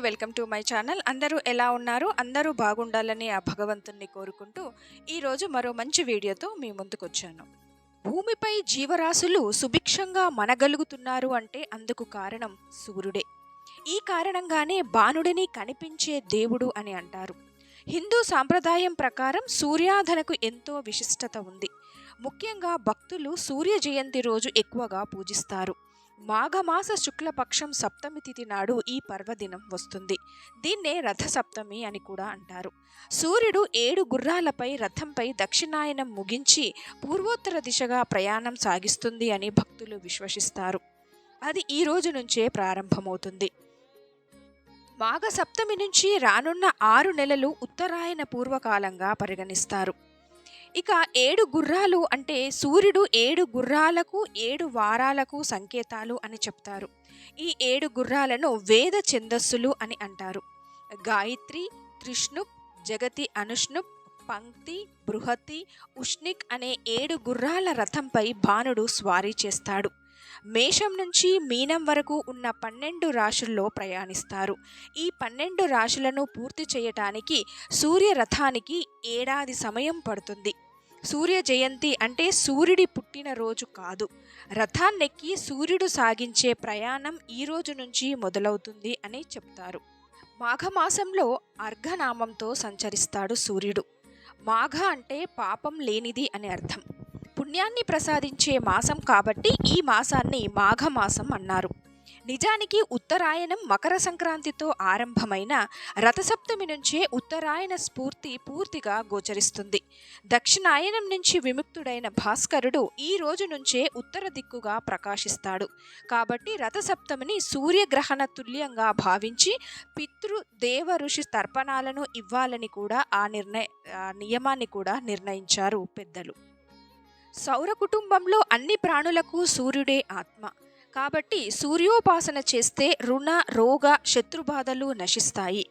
Welcome to my channel. అందరూ ఎలా ఉన్నారు? అందరూ బాగుండాలని ఆ భగవంతుణ్ణి కోరుకుంటూ ఈరోజు మరో మంచి వీడియోతో మీ ముందుకు వచ్చాను భూమిపై జీవరాశులు సుభిక్షంగా మనగలుగుతున్నారు అంటే అందుకు కారణం సూర్యుడే. ఈ కారణంగానే బాణుడిని కనిపించే దేవుడు అని అంటారు. హిందూ సాంప్రదాయం ప్రకారం సూర్యాధనకు ఎంతో విశిష్టత ఉంది. ముఖ్యంగా భక్తులు సూర్య జయంతి రోజు ఎక్కువగా పూజిస్తారు. మాఘమాస శుక్లపక్షం సప్తమి తిథి నాడు ఈ పర్వదినం వస్తుంది. దీన్నే రథసప్తమి అని కూడా అంటారు. సూర్యుడు ఏడు గుర్రాలపై రథంపై దక్షిణాయనం ముగించి పూర్వోత్తర దిశగా ప్రయాణం సాగిస్తుంది అని భక్తులు విశ్వసిస్తారు. అది ఈ రోజు నుంచే ప్రారంభమవుతుంది. మాఘ సప్తమి నుంచి రానున్న ఆరు నెలలు ఉత్తరాయణ పూర్వకాలంగా పరిగణిస్తారు. ఇక ఏడు గుర్రాలు అంటే సూర్యుడు ఏడు గుర్రాలకు ఏడు వారాలకు సంకేతాలు అని చెప్తారు. ఈ ఏడు గుర్రాలను వేద ఛందస్సులు అని అంటారు. గాయత్రి త్రిష్ణుప్ జగతి అనుష్ణుప్ పంక్తి బృహతి ఉష్ణిక్ అనే ఏడు గుర్రాల రథంపై బాణుడు స్వారీ చేస్తాడు. మేషం నుంచి మీనం వరకు ఉన్న పన్నెండు రాశుల్లో ప్రయాణిస్తారు. ఈ పన్నెండు రాశులను పూర్తి చేయటానికి సూర్య రథానికి ఏడాది సమయం పడుతుంది. సూర్య జయంతి అంటే సూర్యుడి పుట్టినరోజు కాదు. రథాన్నెక్కి సూర్యుడు సాగించే ప్రయాణం ఈ రోజు నుంచి మొదలవుతుంది అని చెప్తారు. మాఘమాసంలో అర్ఘనామంతో సంచరిస్తాడు సూర్యుడు. మాఘ అంటే పాపం లేనిది అని అర్థం. పుణ్యాన్ని ప్రసాదించే మాసం కాబట్టి ఈ మాసాన్ని మాఘమాసం అన్నారు. నిజానికి ఉత్తరాయణం మకర సంక్రాంతితో ఆరంభమైన రథసప్తమి నుంచే ఉత్తరాయణ స్ఫూర్తి పూర్తిగా గోచరిస్తుంది. దక్షిణాయనం నుంచి విముక్తుడైన భాస్కరుడు ఈ రోజు నుంచే ఉత్తర దిక్కుగా ప్రకాశిస్తాడు. కాబట్టి రథసప్తమిని సూర్యగ్రహణ తుల్యంగా భావించి పితృ దేవ ఋషి తర్పణాలను ఇవ్వాలని కూడా ఆ నిర్ణయ నియమాన్ని కూడా నిర్ణయించారు పెద్దలు. సౌర కుటుంబంలో అన్ని ప్రాణులకు సూర్యుడే ఆత్మ. కాబట్టి సూర్యోపాసన చేస్తే రుణ రోగ శత్రుబాధలు నశిస్తాయి.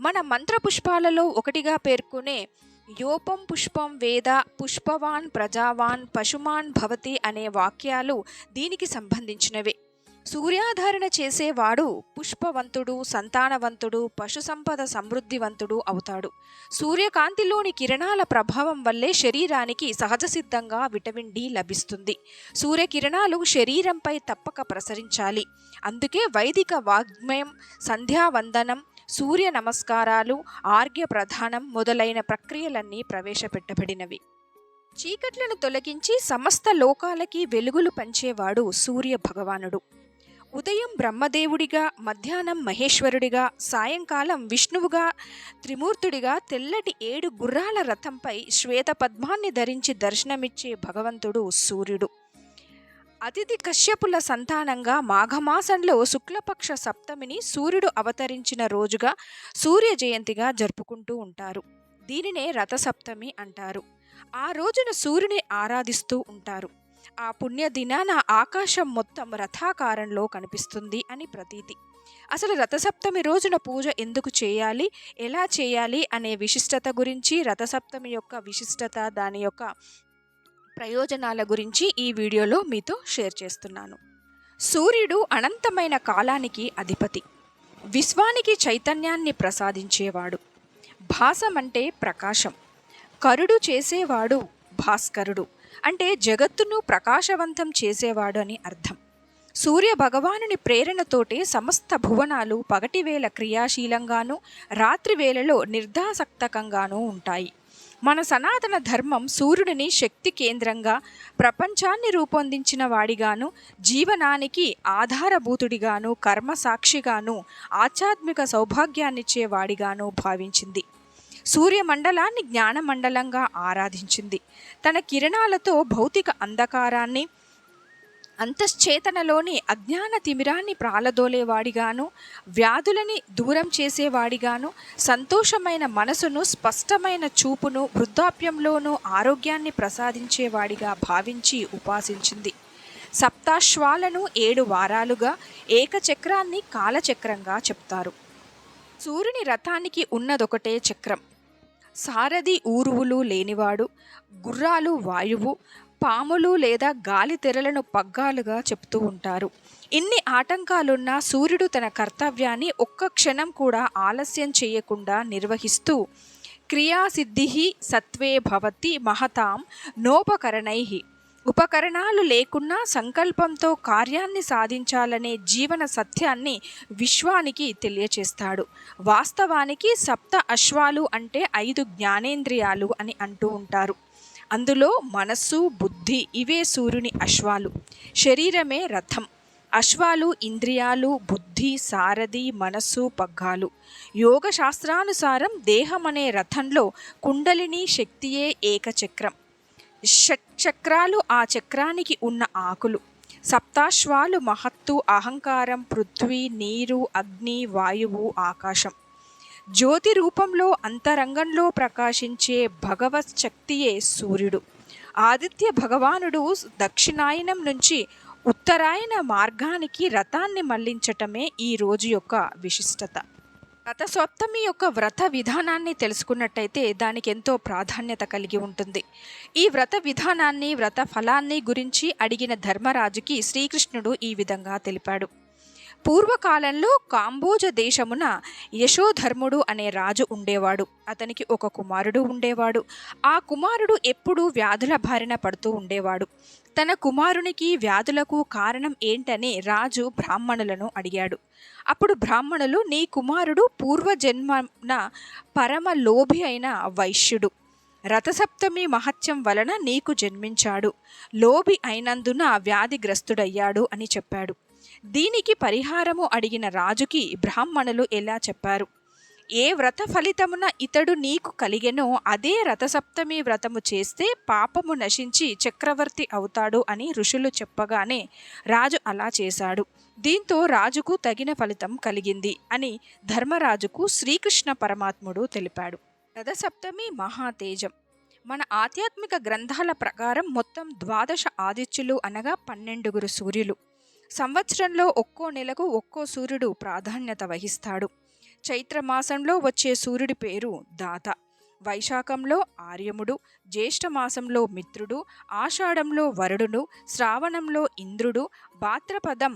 మన మంత్రపుష్పాలలో ఒకటిగా పేర్కొనే యోపం పుష్పం వేద పుష్పవాన్ ప్రజావాన్ పశుమాన్ భవతి అనే వాక్యాలు దీనికి సంబంధించినవే. సూర్యాధారణ చేసేవాడు పుష్పవంతుడు సంతానవంతుడు పశు సంపద సమృద్ధివంతుడు అవుతాడు. సూర్యకాంతిలోని కిరణాల ప్రభావం వల్లే శరీరానికి సహజ సిద్ధంగా విటమిన్ డి లభిస్తుంది. సూర్యకిరణాలు శరీరంపై తప్పక ప్రసరించాలి. అందుకే వైదిక వాగ్మయం సంధ్యావందనం సూర్య నమస్కారాలు ఆర్ఘ్య ప్రధానం మొదలైన ప్రక్రియలన్నీ ప్రవేశపెట్టబడినవి. చీకట్లను తొలగించి సమస్త లోకాలకి వెలుగులు పంచేవాడు సూర్య భగవానుడు. ఉదయం బ్రహ్మదేవుడిగా మధ్యాహ్నం మహేశ్వరుడిగా సాయంకాలం విష్ణువుగా త్రిమూర్తుడిగా తెల్లటి ఏడు గుర్రాల రథంపై శ్వేత పద్మాన్ని ధరించి దర్శనమిచ్చే భగవంతుడు సూర్యుడు. అతిథి కశ్యపుల సంతానంగా మాఘమాసంలో శుక్లపక్ష సప్తమిని సూర్యుడు అవతరించిన రోజుగా సూర్య జయంతిగా జరుపుకుంటూ ఉంటారు. దీనినే రథసప్తమి అంటారు. ఆ రోజున సూర్యుని ఆరాధిస్తూ ఉంటారు. ఆ పుణ్య దినాన ఆకాశం మొత్తం రథాకారంలో కనిపిస్తుంది అని ప్రతీతి. అసలు రథసప్తమి రోజున పూజ ఎందుకు చేయాలి? ఎలా చేయాలి? అనే విశిష్టత గురించి రథసప్తమి యొక్క విశిష్టత దాని యొక్క ప్రయోజనాల గురించి ఈ వీడియోలో మీతో షేర్ చేస్తున్నాను. సూర్యుడు అనంతమైన కాలానికి అధిపతి. విశ్వానికి చైతన్యాన్ని ప్రసాదించేవాడు. భాసం అంటే ప్రకాశం. కరుడు చేసేవాడు భాస్కరుడు. అంటే జగత్తును ప్రకాశవంతం చేసేవాడు అని అర్థం. సూర్య భగవానుని ప్రేరణతోటే సమస్త భువనాలు పగటివేళ క్రియాశీలంగాను రాత్రివేళలో నిర్ధాసక్తకంగానూ ఉంటాయి. మన సనాతన ధర్మం సూర్యుడిని శక్తి కేంద్రంగా ప్రపంచాన్ని రూపొందించిన వాడిగాను జీవనానికి ఆధారభూతుడిగాను కర్మసాక్షిగాను ఆధ్యాత్మిక సౌభాగ్యాన్నిచ్చే వాడిగాను భావించింది. సూర్యమండలాన్ని జ్ఞానమండలంగా ఆరాధించింది. తన కిరణాలతో భౌతిక అంధకారాన్ని అంతశ్చేతనలోని అజ్ఞాన తిమిరాన్ని ప్రాలదోలేవాడిగాను వ్యాధులని దూరం చేసేవాడిగాను సంతోషమైన మనసును స్పష్టమైన చూపును వృద్ధాప్యంలోనూ ఆరోగ్యాన్ని ప్రసాదించేవాడిగా భావించి ఉపాసించింది. సప్తాశ్వాలను ఏడు వారాలుగా ఏకచక్రాన్ని కాలచక్రంగా చెప్తారు. సూర్యుని రథానికి ఉన్నదొకటే చక్రం. సారథి ఊరువులు లేనివాడు గుర్రాలు వాయువు పాములు లేదా గాలి తెరలను పగ్గాలుగా చెప్తూ ఉంటారు. ఇన్ని ఆటంకాలున్న సూర్యుడు తన కర్తవ్యాన్ని ఒక్క క్షణం కూడా ఆలస్యం చేయకుండా నిర్వహిస్తూ క్రియాసిద్ధి సత్వే భవతి మహతాం నోపకరణై. ఉపకరణాలు లేకున్నా సంకల్పంతో కార్యాన్ని సాధించాలనే జీవన సత్యాన్ని విశ్వానికి తెలియచేస్తాడు. వాస్తవానికి సప్త అశ్వాలు అంటే ఐదు జ్ఞానేంద్రియాలు అని అంటూ ఉంటారు. అందులో మనస్సు బుద్ధి ఇవే సూర్యుని అశ్వాలు. శరీరమే రథం. అశ్వాలు ఇంద్రియాలు బుద్ధి సారథి మనస్సు పగ్గాలు. యోగ శాస్త్రానుసారం దేహం అనే రథంలో కుండలిని శక్తియే ఏకచక్రం. షట్చక్రాలు ఆ చక్రానికి ఉన్న ఆకులు. సప్తాశ్వాలు మహత్తు అహంకారం పృథ్వీ నీరు అగ్ని వాయువు ఆకాశం. జ్యోతి రూపంలో అంతరంగంలో ప్రకాశించే భగవత్ శక్తియే సూర్యుడు. ఆదిత్య భగవానుడు దక్షిణాయనం నుంచి ఉత్తరాయణ మార్గానికి రథాన్ని మళ్ళించటమే ఈ రోజు యొక్క విశిష్టత. రథసప్తమి యొక్క వ్రత విధానాన్ని తెలుసుకున్నట్టయితే దానికి ఎంతో ప్రాధాన్యత కలిగి ఉంటుంది. ఈ వ్రత విధానాన్ని వ్రత ఫలాన్ని గురించి అడిగిన ధర్మరాజుకి శ్రీకృష్ణుడు ఈ విధంగా తెలిపాడు. పూర్వకాలంలో కాంబోజ దేశమున యశోధర్ముడు అనే రాజు ఉండేవాడు. అతనికి ఒక కుమారుడు ఉండేవాడు. ఆ కుమారుడు ఎప్పుడూ వ్యాధుల బారిన పడుతూ ఉండేవాడు. తన కుమారునికి వ్యాధులకు కారణం ఏంటని రాజు బ్రాహ్మణులను అడిగాడు. అప్పుడు బ్రాహ్మణులు నీ కుమారుడు పూర్వజన్మన పరమ లోభి అయిన వైశ్యుడు. రథసప్తమి మహత్యం వలన నీకు జన్మించాడు. లోభి అయినందున వ్యాధిగ్రస్తుడయ్యాడు అని చెప్పాడు. దీనికి పరిహారము అడిగిన రాజుకి బ్రాహ్మణులు ఎలా చెప్పారు? ఏ వ్రత ఫలితమున ఇతడు నీకు కలిగెనో అదే రథసప్తమి వ్రతము చేస్తే పాపము నశించి చక్రవర్తి అవుతాడు అని ఋషులు చెప్పగానే రాజు అలా చేశాడు. దీంతో రాజుకు తగిన ఫలితం కలిగింది అని ధర్మరాజుకు శ్రీకృష్ణ పరమాత్ముడు తెలిపాడు. రథసప్తమి మహాతేజం. మన ఆధ్యాత్మిక గ్రంథాల ప్రకారం మొత్తం ద్వాదశ ఆదిత్యులు అనగా పన్నెండుగురు సూర్యులు. సంవత్సరంలో ఒక్కో నెలకు ఒక్కో సూర్యుడు ప్రాధాన్యత వహిస్తాడు. చైత్రమాసంలో వచ్చే సూర్యుడి పేరు దాత. వైశాఖంలో ఆర్యముడు జ్యేష్ఠమాసంలో మిత్రుడు ఆషాఢంలో వరుడును శ్రావణంలో ఇంద్రుడు భాద్రపదం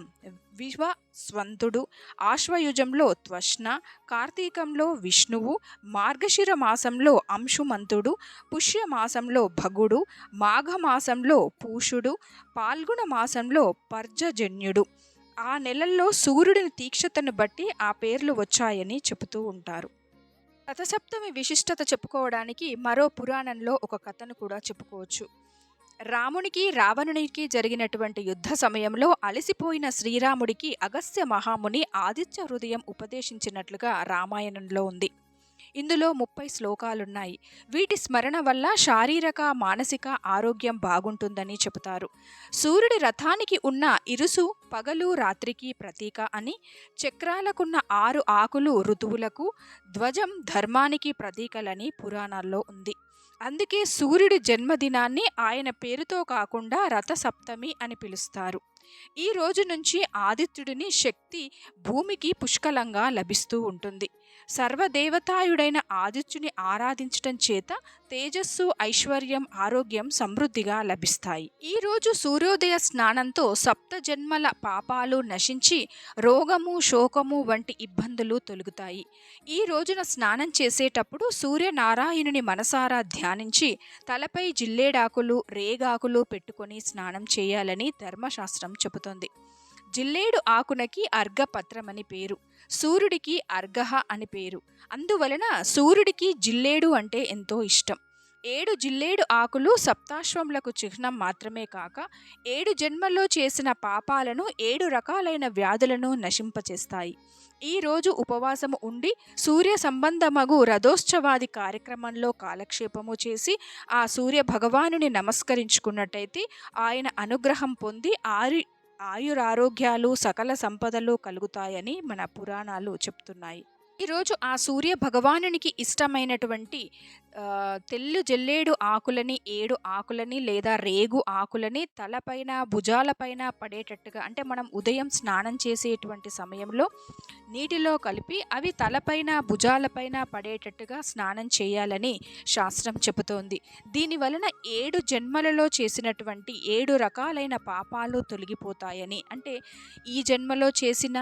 విశ్వస్వంతుడు ఆశ్వయుజంలో త్వష్ణ కార్తీకంలో విష్ణువు మార్గశిర మాసంలో అంశుమంతుడు పుష్యమాసంలో భగుడు మాఘమాసంలో పూషుడు పాల్గుణ మాసంలో పర్జజన్యుడు. ఆ నెలల్లో సూర్యుడిని తీక్షతను బట్టి ఆ పేర్లు వచ్చాయని చెబుతూ ఉంటారు. రథసప్తమి విశిష్టత చెప్పుకోవడానికి మరో పురాణంలో ఒక కథను కూడా చెప్పుకోవచ్చు. రామునికి రావణునికి జరిగినటువంటి యుద్ధ సమయంలో అలసిపోయిన శ్రీరాముడికి అగస్త్య మహాముని ఆదిత్య హృదయం ఉపదేశించినట్లుగా రామాయణంలో ఉంది. ఇందులో ముప్పై శ్లోకాలున్నాయి. వీటి స్మరణ వల్ల శారీరక మానసిక ఆరోగ్యం బాగుంటుందని చెబుతారు. సూర్యుడి రథానికి ఉన్న ఇరుసు పగలు రాత్రికి ప్రతీక అని చక్రాలకున్న ఆరు ఆకులు ఋతువులకు ధ్వజం ధర్మానికి ప్రతీకలని పురాణాల్లో ఉంది. అందుకే సూర్యుడి జన్మదినాన్ని ఆయన పేరుతో కాకుండా రథసప్తమి అని పిలుస్తారు. ఈ రోజు నుంచి ఆదిత్యుడిని శక్తి భూమికి పుష్కలంగా లభిస్తూ ఉంటుంది. సర్వదేవతాయుడైన ఆదిత్యుని ఆరాధించటం చేత తేజస్సు ఐశ్వర్యం ఆరోగ్యం సమృద్ధిగా లభిస్తాయి. ఈ రోజు సూర్యోదయ స్నానంతో సప్త జన్మల పాపాలు నశించి రోగము శోకము వంటి ఇబ్బందులు తొలుగుతాయి. ఈ రోజున స్నానం చేసేటప్పుడు సూర్యనారాయణుని మనసారా ధ్యానించి తలపై జిల్లేడాకులు రేగాకులు పెట్టుకొని స్నానం చేయాలని ధర్మశాస్త్రం చెబుతోంది. జిల్లేడు ఆకునకి అర్ఘపత్రమని పేరు సూర్యుడికి అర్ఘహ అని పేరు. అందువలన సూర్యుడికి జిల్లేడు అంటే ఎంతో ఇష్టం. ఏడు జిల్లేడు ఆకులు సప్తాశ్వములకు చిహ్నం మాత్రమే కాక ఏడు జన్మల్లో చేసిన పాపాలను ఏడు రకాలైన వ్యాధులను నశింపచేస్తాయి. ఈ రోజు ఉపవాసము ఉండి సూర్య సంబంధమగు రథోత్సవాది కార్యక్రమంలో కాలక్షేపము చేసి ఆ సూర్య భగవానుని నమస్కరించుకున్నట్టయితే ఆయన అనుగ్రహం పొంది ఆరి ఆయురారోగ్యాలు సకల సంపదలు కలుగుతాయని మన పురాణాలు చెప్తున్నాయి. ఈరోజు ఆ సూర్య భగవానునికి ఇష్టమైనటువంటి తెల్లు జల్లేడు ఆకులని ఏడు ఆకులని లేదా రేగు ఆకులని తలపైన భుజాలపైన పడేటట్టుగా అంటే మనం ఉదయం స్నానం చేసేటువంటి సమయంలో నీటిలో కలిపి అవి తలపైన భుజాలపైన పడేటట్టుగా స్నానం చేయాలని శాస్త్రం చెబుతోంది. దీని వలన ఏడు జన్మలలో చేసినటువంటి ఏడు రకాలైన పాపాలు తొలగిపోతాయని. అంటే ఈ జన్మలో చేసిన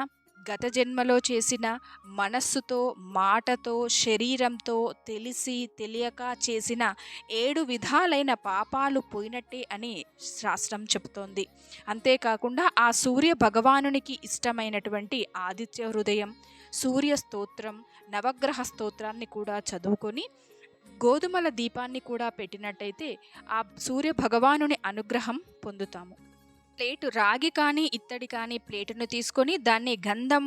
గత జన్మలో చేసిన మనస్సుతో మాటతో శరీరంతో తెలిసి తెలియక చేసిన ఏడు విధాలైన పాపాలు పోయినట్టే అని శాస్త్రం చెబుతోంది. అంతేకాకుండా ఆ సూర్య భగవానునికి ఇష్టమైనటువంటి ఆదిత్య హృదయం సూర్య స్తోత్రం నవగ్రహ స్తోత్రాన్ని కూడా చదువుకొని గోధుమల దీపాన్ని కూడా పెట్టినట్టయితే ఆ సూర్య భగవానుని అనుగ్రహం పొందుతాము. ప్లేటు రాగి కానీ ఇత్తడి కానీ ప్లేటును తీసుకొని దాన్ని గంధం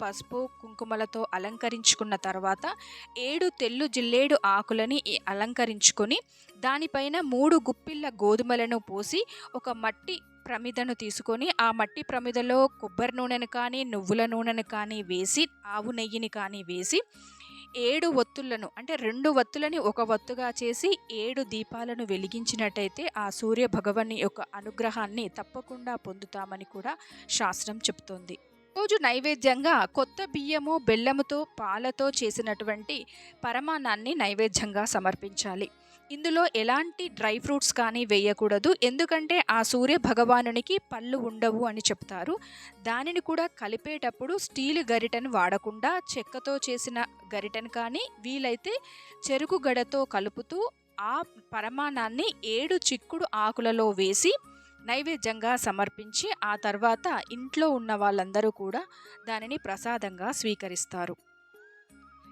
పసుపు కుంకుమలతో అలంకరించుకున్న తర్వాత ఏడు తెల్లు జిల్లేడు ఆకులని అలంకరించుకొని దానిపైన మూడు గుప్పిళ్ళ గోధుమలను పోసి ఒక మట్టి ప్రమిదను తీసుకొని ఆ మట్టి ప్రమిదలో కొబ్బరి నూనెను కానీ నువ్వుల నూనెను కానీ వేసి ఆవు నెయ్యిని కానీ వేసి ఏడు ఒత్తులను అంటే రెండు ఒత్తులని ఒక ఒత్తుగా చేసి ఏడు దీపాలను వెలిగించినట్టయితే ఆ సూర్య భగవాని యొక్క అనుగ్రహాన్ని తప్పకుండా పొందుతామని కూడా శాస్త్రం చెబుతోంది రోజు నైవేద్యంగా కొత్త బియ్యము బెల్లముతో పాలతో చేసినటువంటి పరమాన్నాన్ని నైవేద్యంగా సమర్పించాలి. ఇందులో ఎలాంటి డ్రై ఫ్రూట్స్ కానీ వేయకూడదు. ఎందుకంటే ఆ సూర్య భగవానునికి పళ్ళు ఉండవు అని చెప్తారు. దానిని కూడా కలిపేటప్పుడు స్టీల్ గరిటను వాడకుండా చెక్కతో చేసిన గరిటను కానీ వీలైతే చెరుకు గడతో కలుపుతూ ఆ పరమాణాన్ని ఏడు చిక్కుడు ఆకులలో వేసి నైవేద్యంగా సమర్పించి ఆ తర్వాత ఇంట్లో ఉన్న వాళ్ళందరూ కూడా దానిని ప్రసాదంగా స్వీకరిస్తారు.